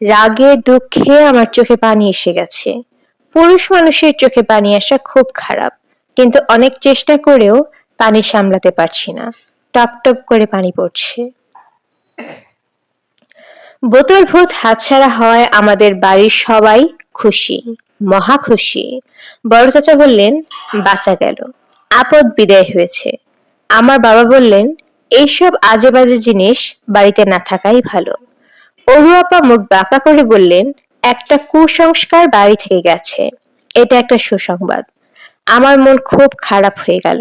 রাগে, দুঃখে আমার চোখে পানি এসে গেছে। পুরুষ মানুষের চোখে পানি আসা খুব খারাপ, কিন্তু অনেক চেষ্টা করেও পানি সামলাতে পারছি না। টপ টপ করে পানি পড়ছে। বোতল ভূত হাতছাড়া হওয়ায় আমাদের বাড়ির সবাই খুশি, মহা খুশি। বড় চাচা বললেন, বাঁচা গেল, আপদ বিদায় হয়েছে। আমার বাবা বললেন, এইসব আজে বাজে জিনিস বাড়িতে না থাকাই ভালো। অরু আপা মুখ বাঁকা করে বললেন, একটা কুসংস্কার বাড়ি থেকে গেছে। এটা একটা সুসংবাদ। আমার মন খুব খারাপ হয়ে গেল।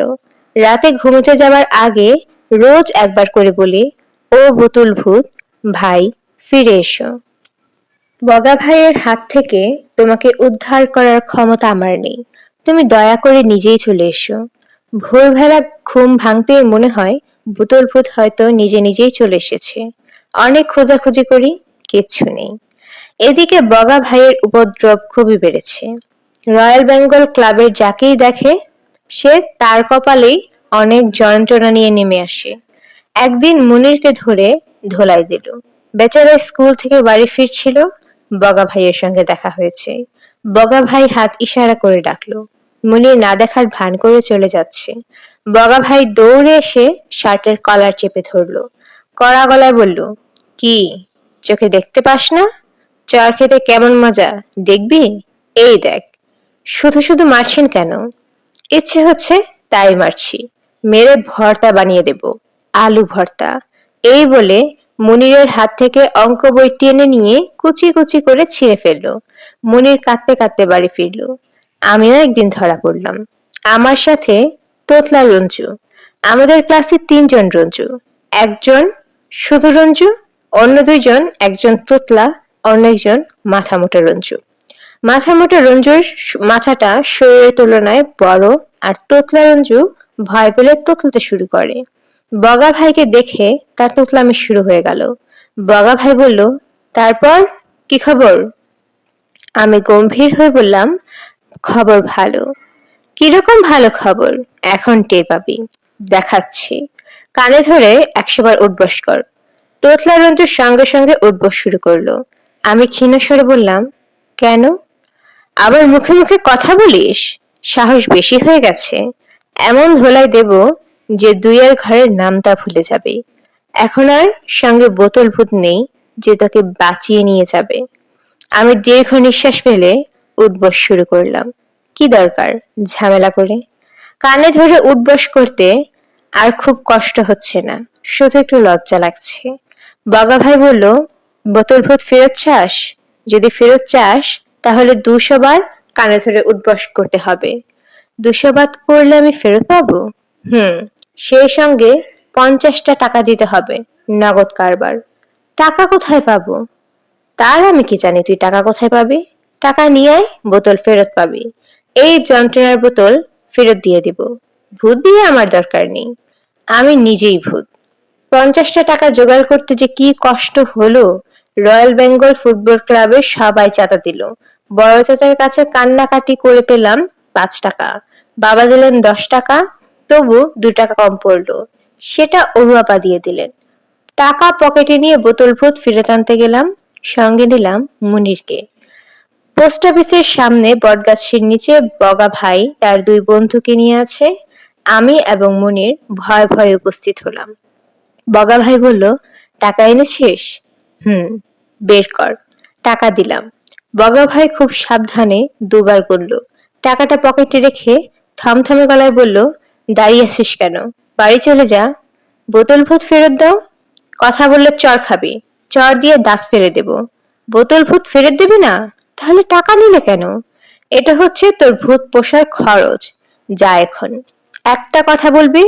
রাতে ঘুমোতে যাওয়ার আগে রোজ একবার করে বলি, ও বোতল ভূত, ভাই, ফিরে এসো। বগা ভাইয়ের হাত থেকে তোমাকে উদ্ধার করার ক্ষমতা আমার নেই। তুমি দয়া করে নিজেই চলে এসো। ভোরবেলা ঘুম ভাঙতেই মনে হয় বোতল ভূত হয়তো নিজে নিজেই চলে এসেছে। অনেক খোঁজাখুঁজি করি, কিচ্ছু নেই। এদিকে বগা ভাইয়ের উপদ্রব খুবই বেড়েছে। রয়্যাল বেঙ্গল ক্লাবের যাকেই দেখে, সে তার কপালেই অনেক যন্ত্রণা নিয়ে নেমে আসে। একদিন মুনিরকে ধরে ধোলাই দিল। বেচারা স্কুল থেকে বাড়ি ফিরছিল, বগা ভাইয়ের সঙ্গে দেখা হয়েছে। বগা ভাই হাত ইশারা করে ডাকলো। মুনির না দেখার ভান করে চলে যাচ্ছে। বগা ভাই দৌড়ে এসে শার্টের কলার চেপে ধরলো। কড়া গলায় বলল কি, চোখে দেখতে পাস না? চর খেতে কেমন মজা? দেখবি? এই দেখ। শুধু শুধু মারছেন কেন? ইচ্ছে হচ্ছে তাই মারছি। মেরে ভর্তা বানিয়ে দেব। আলু ভর্তা। এই বলে মুনিরের হাত থেকে অঙ্ক বই টেনে নিয়ে কুচি কুচি করে ছিঁড়ে ফেলল। মনির কাঁদতে কাঁদতে বাড়ি ফিরলো। আমিও একদিন ধরা পড়লাম। আমার সাথে তোতলা রঞ্জু। আমাদের ক্লাসে তিনজন রঞ্জু। একজন শুধু রঞ্জু অন্য দুইজন একজন তোতলা অন্য একজন মাথা মোটা রঞ্জু। মাথা মোটা রঞ্জুর মাথাটা শরীরের তুলনায় বড় আর তোতলা রঞ্জু ভয় পেলে তোতলাতে শুরু করে। বগা ভাইকে দেখে তার তোতলামি শুরু হয়ে গেল। বগা ভাই বলল, তারপর কি খবর? আমি গম্ভীর হয়ে বললাম, খবর ভালো। কীরকম ভালো খবর? এখন টের পাবি। দেখাচ্ছি। কানে ধরে একশোবার উঠবস কর। তোতলা রঞ্জুর সঙ্গে সঙ্গে উঠবস শুরু করল। আমি ক্ষীণ স্বরে বললাম, কেন? আবার মুখে মুখে কথা বলিস? সাহস বেশি হয়ে গেছে। এমন ধোলাই দেব যে দুইয়ের ঘরের নামটা ভুলে যাবে। এখন আর সঙ্গে বোতল ভূত নেই যে তোকে বাঁচিয়ে নিয়ে যাবে। আমি দীর্ঘ নিঃশ্বাস ফেলে উঠবস শুরু করলাম। কি দরকার ঝামেলা করে? কানে ধরে উঠবস করতে আর খুব কষ্ট হচ্ছে না। শুধু একটু লজ্জা লাগছে। বগা ভাই বলল, বোতল ভূত ফেরত চাস? যদি ফেরত চাস, তাহলে দুশো বার কানে ধরে উঠবস করতে হবে। দুশো বার করলে আমি ফেরত পাবো? হুম, সেই সঙ্গে পঞ্চাশটা টাকা দিতে হবে, নগদ কারবার। টাকা কোথায় পাবো? তার আমি কি জানি, তুই টাকা কোথায় পাবি? টাকা নিয়ে আয়, বোতল ফেরত পাবি। এই যন্ত্রণার বোতল ফেরত দিয়ে দিব। ভূত দিয়ে আমার দরকার নেই। আমি নিজেই ভূত। পঞ্চাশটা টাকা জোগাড় করতে যে কি কষ্ট হলো, রয়্যাল বেঙ্গল ফুটবল ক্লাবের সবাই চাঁদা দিল। বড় চাচার কাছে কান্নাকাটি করে পেলাম পাঁচ টাকা। বাবা দিলেন দশ টাকা, তবু দু টাকা কম পড়ল। সেটা অরুয়াপা দিয়ে দিলেন। টাকা পকেটে নিয়ে বোতল ভূত ফিরত আনতে গেলাম, সঙ্গে নিলাম মুনিরকে। পোস্ট অফিসের সামনে বটগাছের নিচে বগা ভাই তার দুই বন্ধুকে নিয়ে আছে। আমি এবং মুনির ভয় ভয়ে উপস্থিত হলাম। বগা ভাই বলল, টাকা এনেছিস? হুম, বের কর, টাকা দিলাম। বগা ভাই খুব সাবধানে দুবার করল টাকাটা পকেটে রেখে থমথমে গলায় বলল, দাঁড়িয়ে আছিস কেন? বাড়ি চলে যা। বোতল ভূত ফেরত দাও। কথা বললে চর খাবি। চর দিয়ে দাঁত ফেলে দেব। বোতল ভূত ফেরত দিবি না? তাহলে টাকা নিলে কেন? এটা হচ্ছে তোর ভূত পোষার খরচ। যা এখন। একটা কথা বলবি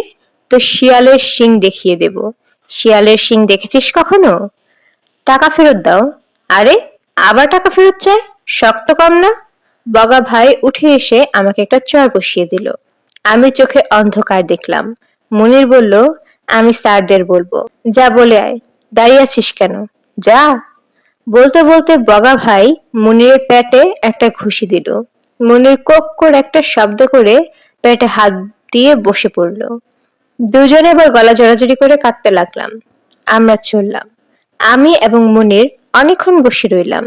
তো শিয়ালের শিং দেখিয়ে দেব। শিয়ালের শিং দেখেছিস কখনো? টাকা ফেরত দাও। আরে, আবার টাকা ফেরত চায় শক্ত কম না? বগা ভাই উঠে এসে আমাকে একটা চর বসিয়ে দিল। আমি চোখে অন্ধকার দেখলাম। মনির বলল, আমি স্যারদের বলব। যা বলে আয়। দাঁড়িয়ে আছিস কেন? যা। বলতে বলতে বগা ভাই মুনিরের পেটে একটা ঘুষি দিল। মুনির কোক করে একটা শব্দ করে পেটে হাত দিয়ে বসে পড়ল। দুজনে এবার গলা জড়াজড়ি করে কাঁদতে লাগলাম। আমরা চললাম। আমি এবং মুনির অনেকক্ষণ বসে রইলাম।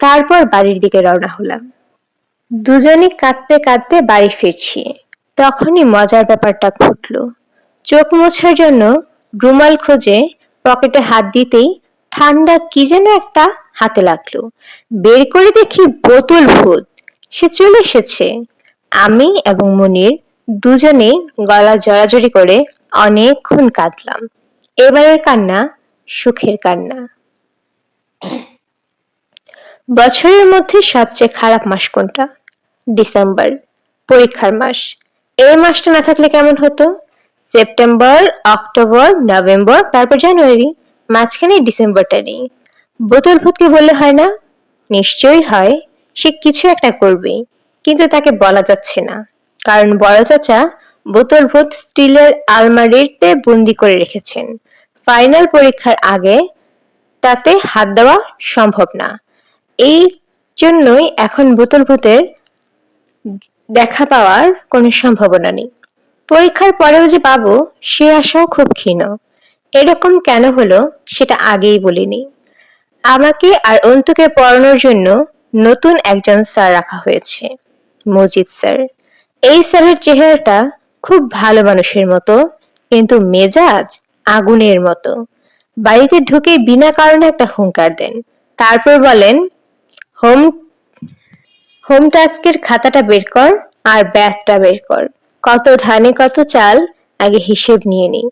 তারপর বাড়ির দিকে রওনা হলাম। দুজনে কাঁদতে কাঁদতে বাড়ি ফিরছি। তখনই মজার ব্যাপারটা ঘটলো। চোখ মোছার জন্য রুমাল খোঁজে পকেটে হাত দিতেই ঠান্ডা কি যেন একটা হাতে লাগল। বের করে দেখি বোতল ভূত। সে চলে এসেছে। আমি এবং মনির দুজনেই গলা জড়াজড়ি করে অনেকক্ষণ কাঁদলাম। এবারের কান্না সুখের কান্না। বছরের মধ্যে সবচেয়ে খারাপ মাস কোনটা? ডিসেম্বর, পরীক্ষার মাস। এই মাসটা না থাকলে কেমন হতো? সেপ্টেম্বর, অক্টোবর, নভেম্বর, তারপর জানুয়ারি, মাঝখানে ডিসেম্বরটা নেই। বোতল ভূতকে বললে হয় না? নিশ্চয়ই হয়। সে কিছু একটা করবে, কিন্তু তাকে বলা যাচ্ছে না। কারণ বড় চাচা বোতল ভূত স্টিলের আলমারিতে বন্দি করে রেখেছেন। ফাইনাল পরীক্ষার আগে তাতে হাত দেওয়া সম্ভব না। এই জন্যই এখন বোতল ভূতের দেখা পাওয়ার কোনো সম্ভাবনা নেই। পরীক্ষার পরেও যে পাবো, সে আশাও খুব ক্ষীণ। এরকম কেন হলো, সেটা আগেই বলিনি। আমাকে আর অন্তুকে পড়ানোর জন্য নতুন একজন স্যার রাখা হয়েছে। মজিদ স্যার। এই স্যারের চেহারাটা খুব ভালো মানুষের মতো, কিন্তু মেজাজ আগুনের মতো। বাড়িতে ঢুকে বিনা কারণে একটা হুঙ্কার দেন। তারপর বলেন, হোম হোম টাস্কের খাতাটা বের কর আর ব্যাগটা বের কর। কত ধানে কত চাল, আগে হিসেব নিয়ে নিই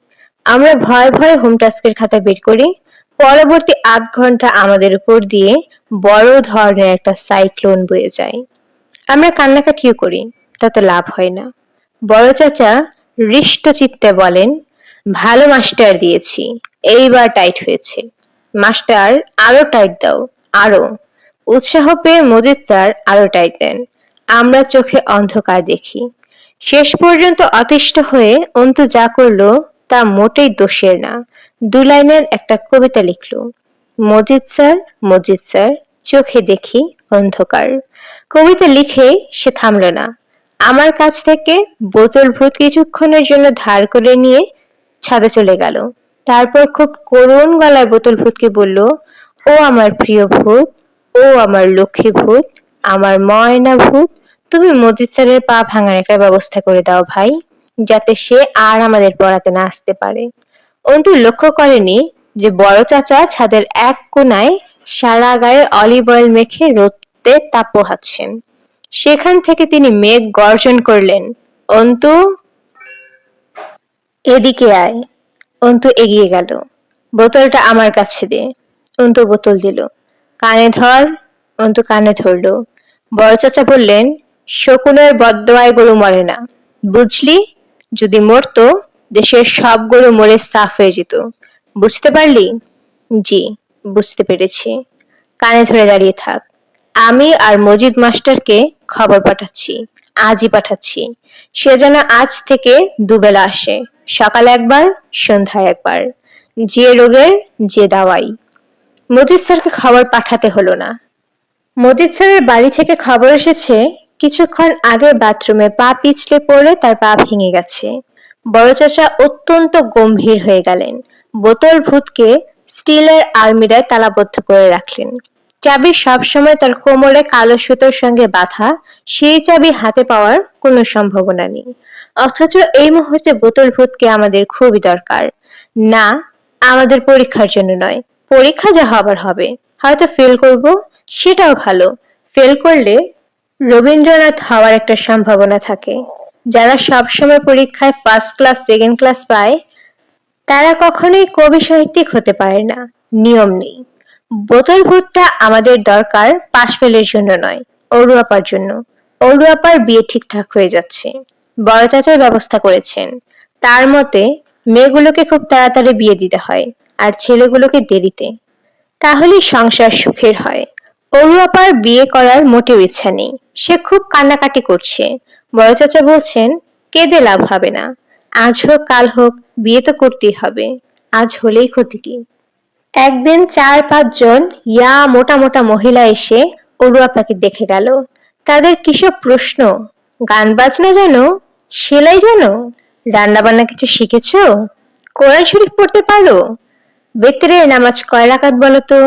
আমরা ভয় ভয়ে হোম টাস্কের খাতা বের করি। পরবর্তী আধ ঘণ্টা আমাদের উপর দিয়ে বড় ধরনের একটা সাইক্লোন বয়ে যায়। আমরা কান্নাকাটিও করি। তাতে লাভ হয় না। বড় চাচা হৃষ্ট চিত্তে বলেন, ভালো মাস্টার দিয়েছি, এইবার টাইট হয়েছে। মাস্টার, আরও টাইট দাও, আরও। উৎসাহ পেয়ে মজিদ স্যার আরও টাইট দেন। আমরা চোখে অন্ধকার দেখি। শেষ পর্যন্ত অতিষ্ঠ হয়ে অন্তু যা করল তা মোটেই দোষের না। দু লাইনের একটা কবিতা লিখল, মজিদ স্যার মজিদ স্যার, চোখে দেখি অন্ধকার। কবিতা লিখে সে থামল না। আমার কাছ থেকে বোতল ভূত কিছুক্ষণের জন্য ধার করে নিয়ে ছাদে চলে গেল। তারপর খুব করুণ গলায় বোতল ভূতকে বলল, ও আমার প্রিয় ভূত, ও আমার লক্ষ্মী ভূত, আমার ময়না ভূত, তুমি মজিদ স্যারের পা ভাঙার একটা ব্যবস্থা করে দাও ভাই, যাতে সে আর আমাদের পড়াতে না আসতে পারে। অন্তু লক্ষ্য করেনি যে বড় চাচা ছাদের এক কোনায় সারা গায়ে অলিভ অয়েল মেখে রোদতে তাপ পোহাচ্ছেন সেখান থেকে তিনি মেঘ গর্জন করলেন, অন্তু, এদিকে আয়। অন্তু এগিয়ে গেল, বোতলটা আমার কাছে দে। অন্তু বোতল দিল, কানে ধর। অন্তু কানে ধরলো, বড় চাচা বললেন, শকুনের বদদোয়ায় গরু মরে না। বুঝলি? যদি মরতো, দেশের সব গরু মরে সাফ হয়ে যেত। বুঝতে পারলি? জি, বুঝতে পেরেছি। কানে ধরে দাঁড়িয়ে থাক। আমি আর মজিদ মাস্টারকে খবর পাঠাচ্ছি, আজই পাঠাচ্ছি। সে যেন আজ থেকে দুবেলা আসে, সকালে একবার, সন্ধ্যায় একবার। যে রোগের, যে দাওয়াই। মজিদ স্যারকে খবর পাঠাতে হলো না। মজিদ স্যারের বাড়ি থেকে খবর এসেছে, কিছুক্ষণ আগে বাথরুমে পা পিছলে পড়ে তার পা ভেঙে গেছে। বড় চাচা অত্যন্ত গম্ভীর হয়ে গেলেন। বোতল ভূতকে স্টিলের আলমিরায় তালাবদ্ধ করে রাখলেন। চাবি সবসময় তার কোমরে কালো সুতোর সঙ্গে বাঁধা, সেই চাবি হাতে পাওয়ার কোনো সম্ভাবনা নেই। অথচ এই মুহূর্তে বোতল ভূতকে আমাদের খুবই দরকার। না, আমাদের পরীক্ষার জন্য নয়, পরীক্ষা যা হবার হবে। হয়তো ফেল করব, সেটাও ভালো। ফেল করলে রবীন্দ্রনাথ হওয়ার একটা সম্ভাবনা থাকে। যারা সবসময় পরীক্ষায় ফার্স্ট ক্লাস সেকেন্ড ক্লাস পায়, তারা কখনোই কবি সাহিত্যিক হতে পারে না। নিয়ম নেই। বোতল ভূতটা আমাদের দরকার পাশ ফেলের জন্য নয়, অরুয়াপার জন্য। অরুয়াপার বিয়ে ঠিকঠাক হয়ে যাচ্ছে। বড় চাচার ব্যবস্থা করেছেন। তার মতে, মেয়েগুলোকে খুব তাড়াতাড়ি বিয়ে দিতে হয় আর ছেলেগুলোকে দেরিতে। তাহলেই সংসার সুখের হয়। অরুয়াপার বিয়ে করার মোটেও ইচ্ছা নেই। সে খুব কান্নাকাটি করছে। বড় চাচা বলছেন, কেঁদে লাভ হবে না। আজ হোক, কাল হোক, বিয়ে তো করতেই হবে। আজ হলেই ক্ষতি কি? একদিন চার পাঁচজন ইয়া মোটা মোটা মহিলা এসে অরুয়াপাকে দেখে গেল। তাদের কিসব প্রশ্ন? গান বাজনা জানো সেলাই জানো রান্না বান্না কিছু শিখেছো? কোরআন শরীফ পড়তে পারো? বেতরে নামাজ কয় রাকাত বলো তো?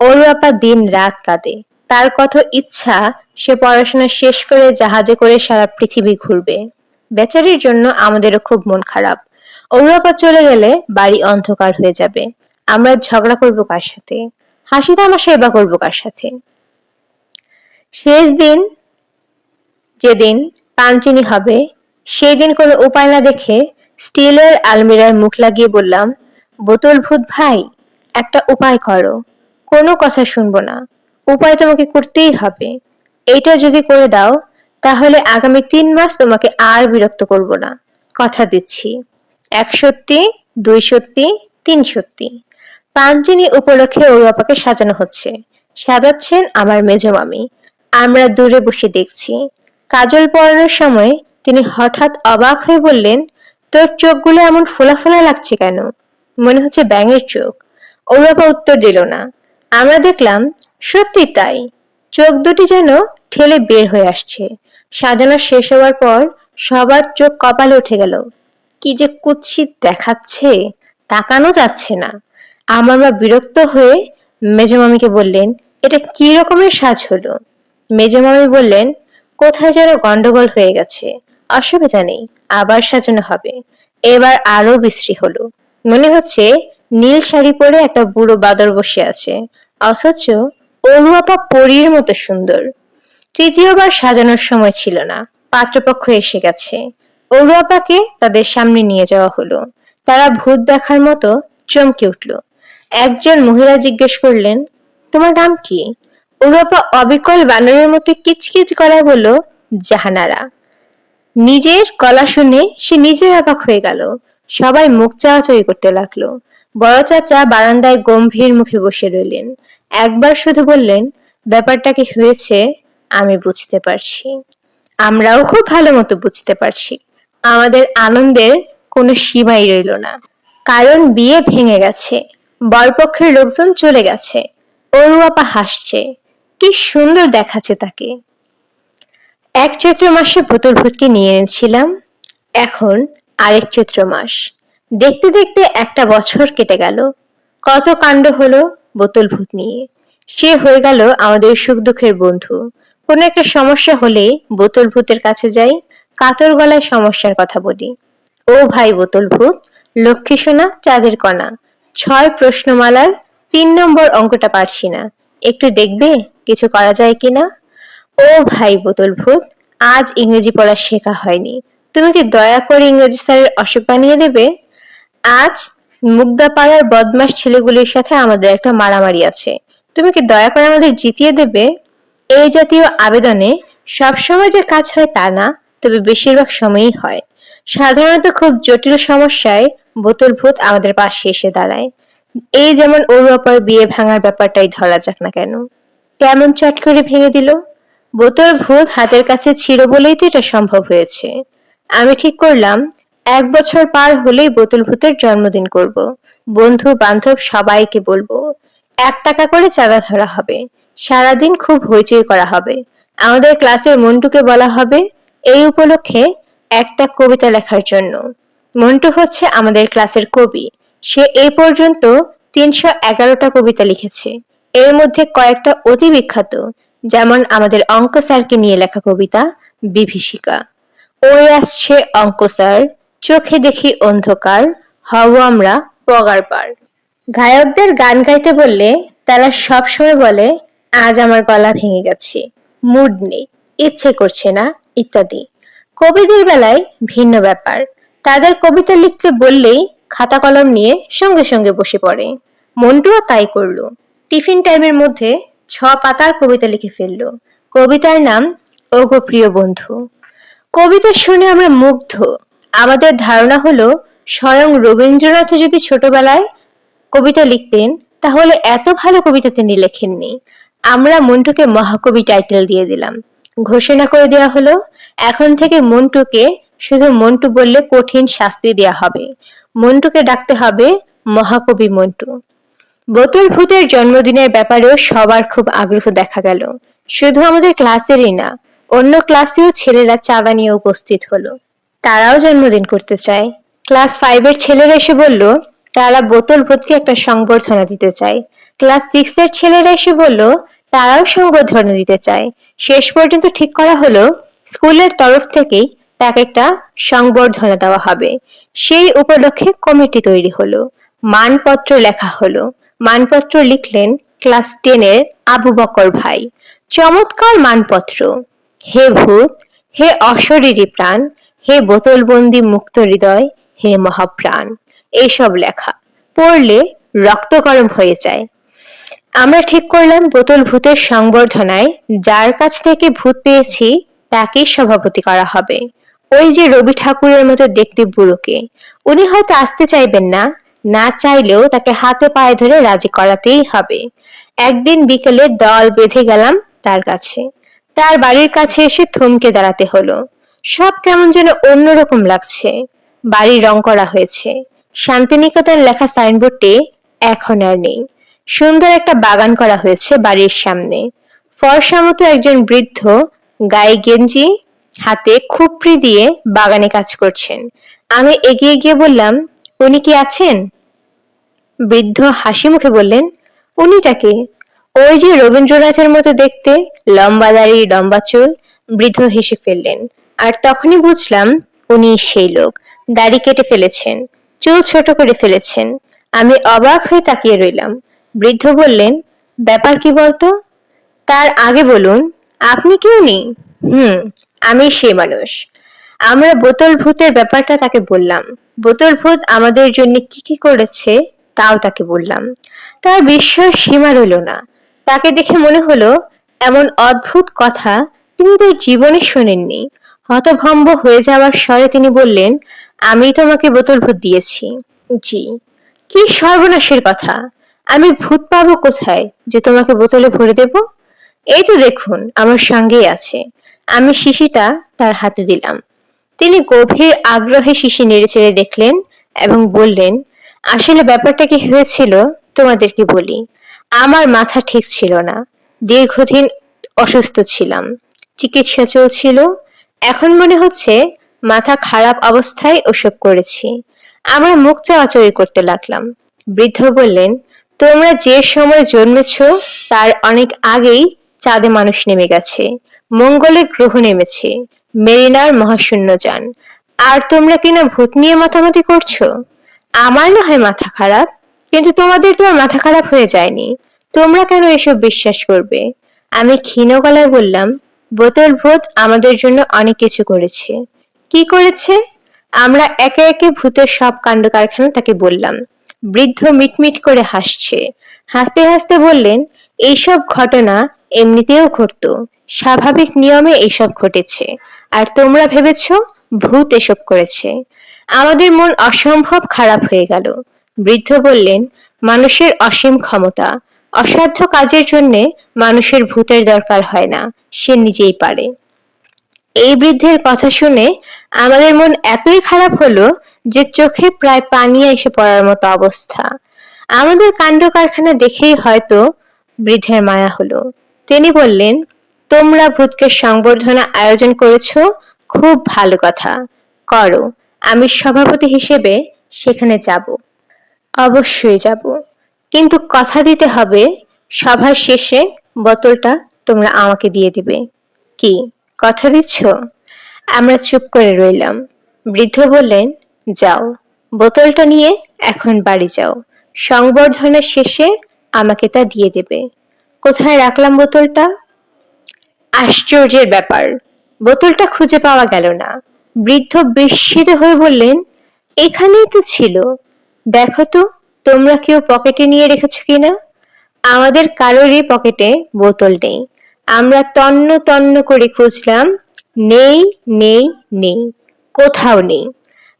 অরু আপা দিন রাত কাঁদে। তার কত ইচ্ছা, সে পড়াশোনা শেষ করে জাহাজে করে সারা পৃথিবী ঘুরবে। বেচারির জন্য আমাদেরও খুব মন খারাপ। অরু আপা চলে গেলে বাড়ি অন্ধকার হয়ে যাবে। আমরা ঝগড়া করব কার সাথে? হাসি তামাশা সেবা করব কার সাথে? শেষ দিন, যেদিন পাঞ্চিনি হবে সেই দিন কোনো উপায় না দেখে স্টিলের আলমিরায় মুখ লাগিয়ে বললাম, বোতল ভূত ভাই, একটা উপায় করো। কোনো কথা শুনব না। উপায় তোমাকে করতেই হবে। এইটা যদি করে দাও, তাহলে আগামী তিন মাস তোমাকে আর বিরক্ত করব না। কথা দিচ্ছি। এক সত্যি, দুই সত্যি, তিন সত্যি। পাঞ্চিনি উপলক্ষে ওর বাবাকে সাজানো হচ্ছে। সাজাচ্ছেন আমার মেজ মামি। আমরা দূরে বসে দেখছি। কাজল পরানোর সময় তিনি হঠাৎ অবাক হয়ে বললেন, তোর চোখগুলো এমন ফোলা ফোলা লাগছে কেন? মনে হচ্ছে ব্যাঙের চোখ। ওর বাবা উত্তর দিল না। আমরা দেখলাম সত্যি তাই। চোখ দুটি যেন ঠেলে বের হয়ে আসছে। সাজানো শেষ হওয়ার পর সবার চোখ কপালে উঠে গেল। কি যে কুৎসিত দেখাচ্ছে, তাকানো যাচ্ছে না। আমার মা বিরক্ত হয়ে মেজমামিকে বললেন, এটা কি রকমের সাজ হলো? মেজমামি বললেন, কোথায় যেন গন্ডগোল হয়ে গেছে। অসুবিধা নেই, আবার সাজানো হবে। এবার আরও বিশ্রী হলো। মনে হচ্ছে নীল শাড়ি পরে একটা বুড়ো বাদর বসে আছে। অথচ অনুয়াপা পরীর মতো সুন্দর। তৃতীয়বার সাজানোর সময় ছিল না, পাত্রপক্ষ এসে গেছে। অরুয়াপাকে তাদের সামনে নিয়ে যাওয়া হলো। তারা ভূত দেখার মতো চমকে উঠল। একজন মহিলা জিজ্ঞেস করলেন, তোমার নাম কি? অরুয়াপা অবিকল বানরের মতো কিচকিচ গলায় বলল জাহানারা। নিজের গলা শুনে সে নিজে অবাক হয়ে গেল। সবাই মুখ চাওয়াচাই করতে লাগল। বড় চাচা বারান্দায় গম্ভীর মুখে বসে রইলেন। একবার শুধু বললেন, ব্যাপারটা কি হয়েছে? আমি বুঝতে পারছি। আমরাও খুব ভালো মতো বুঝতে পারছি। আমাদের আনন্দের কোনো সীমাই রইল না। কারণ বিয়ে ভেঙে গেছে। বরপক্ষের লোকজন চলে গেছে। অরুয়াপা হাসছে। কি সুন্দর দেখাচ্ছে তাকে। এক চৈত্র মাসে বোতল ভূতকে নিয়ে এনেছিলাম। এখন আরেক চৈত্র মাস। দেখতে দেখতে একটা বছর কেটে গেল। কত কাণ্ড হলো বোতল ভূত নিয়ে। সে হয়ে গেল আমাদের সুখ দুঃখের বন্ধু। কোনো একটা সমস্যা হলেই বোতল ভূতের কাছে যাই। কাতর গলায় সমস্যার কথা বলি। ও ভাই বোতল ভূত, লক্ষ্মী সোনা, চাঁদের কণা। ছয় প্রশ্নমালার তিন নম্বর অঙ্কটা পারছি না। একটু দেখবে কিছু করা যায় কিনা ও ভাই বোতল ভূত, আজ ইংরেজি পড়া শেখা হয়নি। তুমি কি দয়া করে ইংরেজি স্যারের অসুখ বানিয়ে দেবে? আজ মুগ্ধাপাড়ার বদমাস ছেলেগুলির সাথে আমাদের একটা মারামারি আছে। তুমি কি দয়া করে আমাদের জিতিয়ে দেবে? এই জাতীয় আবেদনে সবসময় যে কাজ হয় তা না, তবে বেশিরভাগ সময়ই হয়। সাধারণত খুব জটিল সমস্যায় বোতল ভূত আমাদের পাশে এসে দাঁড়ায়। এই যেমন ওর অপর বিয়ে ভাঙার ব্যাপারটাই ধরা যাক না কেন। কেমন চট করে ভেঙে দিল? বোতল ভূত হাতের কাছে ছিল বলেই তো এটা সম্ভব হয়েছে। আমি ঠিক করলাম, এক বছর পার হলেই বোতল ভূতের জন্মদিন করব। বন্ধু, বান্ধব সবাইকে বলব, এক টাকা করে চাঁদা ধরা হবে। সারাদিন খুব হইচই করা হবে। আমাদের ক্লাসের মন্টুকে বলা হবে, এই উপলক্ষে একটা কবিতা লেখার জন্য। মন্টু হচ্ছে আমাদের ক্লাসের কবি। সে এই পর্যন্ত তিনশো এগারোটা কবিতা লিখেছে। এর মধ্যে কয়েকটা অতি বিখ্যাত, যেমন আমাদের অঙ্ক স্যারকে নিয়ে লেখা কবিতা, বিভীষিকা। ওই আসছে অঙ্ক স্যার, চোখে দেখি অন্ধকার হব আমরা পগার পার। গায়কদের গান গাইতে বললে তারা সবসময় বলে, আজ আমার গলা ভেঙে গেছে, মুড নেই, ইচ্ছে করছে না, ইত্যাদি। কবিদের বেলায় ভিন্ন ব্যাপার। তাদের কবিতা লিখতে বললেই খাতা কলম নিয়ে সঙ্গে সঙ্গে বসে পড়ে। মন্টুও তাই করল। টিফিন টাইমের মধ্যে ছ পাতার কবিতা লিখে ফেলল। কবিতার নাম ওগো প্রিয় বন্ধু কবিতা শুনে আমরা মুগ্ধ। আমাদের ধারণা হলো, স্বয়ং রবীন্দ্রনাথ যদি ছোটবেলায় কবিতা লিখতেন, তাহলে এত ভালো কবিতা তিনি লেখেননি। আমরা মন্টুকে মহাকবি টাইটেল দিয়ে দিলাম। ঘোষণা করে দেওয়া হলো, এখন থেকে মন্টুকে শুধু মন্টু বললে কঠিন শাস্তি দেয়া হবে। মন্টুকে ডাকতে হবে মহাকবি মন্টু। বোতল ভূতের জন্মদিনের ব্যাপারেও সবার খুব আগ্রহ দেখা গেল। শুধু আমাদের ক্লাসেরই না, অন্য ক্লাসেও ছেলেরা চাঁদা নিয়ে উপস্থিত হলো। তারাও জন্মদিন করতে চায়। ক্লাস ফাইভের ছেলেরা এসে বলল, তারা বোতল ভূতকে একটা সংবর্ধনা দিতে চায়। ক্লাস সিক্স এর ছেলেরা এসে বলল তারাও সংবর্ধনা দিতে চায়। শেষ পর্যন্ত ঠিক করা হলো স্কুলের তরফ থেকেই তাকে একটা সংবর্ধনা দেওয়া হবে। সেই উপলক্ষে কমিটি তৈরি হলো। মানপত্র লেখা হলো। মানপত্র লিখলেন ক্লাস টেনের আবু বকর ভাই। চমৎকার মানপত্র। হে ভূত, হে অশরীরী প্রাণ, হে বোতলবন্দি মুক্ত হৃদয়, হে মহাপ্রাণ। এইসব লেখা। পড়লে রক্ত গরম হয়ে যায়। আমরা ঠিক করলাম বোতল ভূতের সংবর্ধনায়। যার কাছ থেকে ভূত পেয়েছি তাকেই সভাপতি করা হবে। ওই যে রবি ঠাকুরের মতো দেখতে বুড়োকে। উনি হয়তো আসতে চাইবেন না। না চাইলেও তাকে হাতে পায়ে ধরে রাজি করাতেই হবে। একদিন বিকেলে দল বেঁধে গেলাম তার কাছে। তার বাড়ির কাছে এসে থমকে দাঁড়াতে হলো। সব কেমন যেন অন্যরকম লাগছে। বাড়ি রং করা হয়েছে। শান্তিনিকেতন লেখা সাইনবোর্ডটি এখন আর নেই। সুন্দর একটা বাগান করা হয়েছে বাড়ির সামনে। ফর্সা মতো একজন বৃদ্ধ গায়ে গেঞ্জি, হাতে খুপড়ি দিয়ে বাগানে কাজ করছেন। আমি এগিয়ে গিয়ে বললাম, উনি কি আছেন? বৃদ্ধ হাসি মুখে বললেন উনিটাকে ওই যে রবীন্দ্রনাথের মতো দেখতে, লম্বা দাড়ি, লম্বা চুল, বৃদ্ধ হেসে ফেললেন। আর তখনই বুঝলাম, উনি সেই লোক। দাড়ি কেটে ফেলেছেন, চুল ছোট করে ফেলেছেন। আমি অবাক হয়ে তাকিয়ে রইলাম। বৃদ্ধ বললেন, ব্যাপার কি বলতো? তার আগে বলুন, আপনি কেউ নেই হুম, আমি সেই মানুষ। আমরা বোতল ভূতের ব্যাপারটা তাকে বললাম। বোতল ভূত আমাদের জন্য কি কি করেছে, তাও তাকে বললাম। তার বিস্ময়ের সীমা রইল না। তাকে দেখে মনে হলো, এমন অদ্ভুত কথা তিনি তার জীবনে শোনেননি। হতভম্ব হয়ে যাওয়ার স্বরে তিনি বললেন, আমি তোমাকে বোতল ভূত দিয়েছি। জি, কি সর্বনাশের কথা। আমি ভূত পাবো কোথায় যে তোমাকে বোতলে ভরে দেব? এই তো দেখুন, আমার সঙ্গেই আছে। আমি শিশিটা তার হাতে দিলাম। তিনি গভীর আগ্রহে শিশি নেড়ে চেড়ে দেখলেন এবং বললেন, আসলে ব্যাপারটা কি হয়েছিল? তোমাদেরকে বলি। আমার মাথা ঠিক ছিল না। দীর্ঘদিন অসুস্থ ছিলাম। চিকিৎসা চলছিল। এখন মনে হচ্ছে মাথা খারাপ অবস্থায় ওসব করেছি। আমরা মুখ চাওয়াচাওয়ি করতে লাগলাম। বৃদ্ধ বললেন তোমরা যে সময় জন্মেছ, তার অনেক আগেই চাঁদে মানুষ নেমে গেছে, মঙ্গলে গ্রহ নেমেছে, মেরিনার মহাশূন্য যান। আর তোমরা কিনা ভূত নিয়ে মাতামাতি করছ? আমার না হয় মাথা খারাপ, কিন্তু তোমাদের তো আর মাথা খারাপ হয়ে যায়নি। তোমরা কেন এসব বিশ্বাস করবে? আমি ক্ষীণ গলায় বললাম, বোতল ভূত আমাদের জন্য অনেক কিছু করেছে। কি করেছে? আমরা একে একে ভূতের সব কাণ্ড কারখানা তাকে বললাম বৃদ্ধ মিটমিট করে হাসছে। হাসতে হাসতে বললেন, এইসব ঘটনা এমনিতেও ঘটতো। স্বাভাবিক নিয়মে এইসব ঘটেছে। আর তোমরা ভেবেছ ভূত এসব করেছে। আমাদের মন অসম্ভব খারাপ হয়ে গেল। বৃদ্ধ বললেন, মানুষের অসীম ক্ষমতা। অসাধ্য কাজের জন্য মানুষের ভূতের দরকার হয় না। সে নিজেই পারে। এই বৃদ্ধের কথা শুনে আমাদের মন এতই খারাপ হলো যে চোখে প্রায় পানি এসে পড়ার মতো অবস্থা। আমাদের কাণ্ড কারখানা দেখেই হয়তো বৃদ্ধের মায়া হলো। তিনি বললেন, তোমরা ভূতকে সংবর্ধনা আয়োজন করেছ? খুব ভালো কথা। করো, আমি সভাপতি হিসেবে সেখানে যাব। অবশ্যই যাব। কিন্তু কথা দিতে হবে, সভার শেষে বোতলটা তোমরা আমাকে দিয়ে দিবে। কি, কথা দিচ্ছ? আমরা চুপ করে রইলাম। বৃদ্ধ বললেন যাও, বোতলটা নিয়ে এখন বাড়ি যাও। সংবর্ধনা শেষে আমাকে তা দিয়ে দেবে। কোথায় রাখলাম বোতলটা? আশ্চর্যের ব্যাপার, বোতলটা খুঁজে পাওয়া গেল না। বৃদ্ধ বিস্মিত হয়ে বললেন, এখানেই তো ছিল। দেখো তো, তোমরা কেউ পকেটে নিয়ে রেখেছো কিনা? আমাদের কারোরই পকেটে বোতল নেই। আমরা তন্ন তন্ন করে খুঁজলাম, নেই নেই নেই, কোথাও নেই।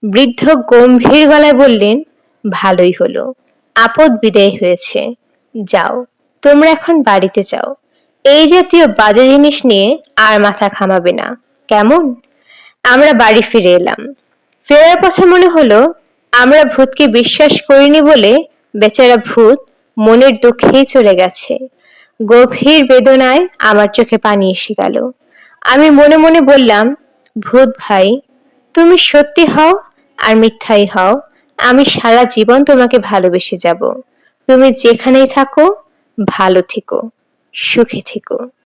বৃদ্ধ গম্ভীর গলায় বললেন, ভালোই হলো। আপদ বিদায় হয়েছে। যাও, তোমরা এখন বাড়িতে যাও। এই জাতীয় বাজে জিনিস নিয়ে আর মাথা ঘামাবে না। কেমন? আমরা বাড়ি ফিরে এলাম। ফেরার পথে মনে হলো, আমরা ভূতকে বিশ্বাস করিনি বলে বেচারা ভূত মনের দুঃখেই চলে গেছে। গভীর বেদনায় আমার চোখে পানি এসে গেল। আমি মনে মনে বললাম, ভূত ভাই, তুমি সত্যি হও আর মিথ্যাই হও। আমি সারা জীবন তোমাকে ভালোবেসে যাব। তুমি যেখানেই থাকো, ভালো থেকো, সুখে থেকো।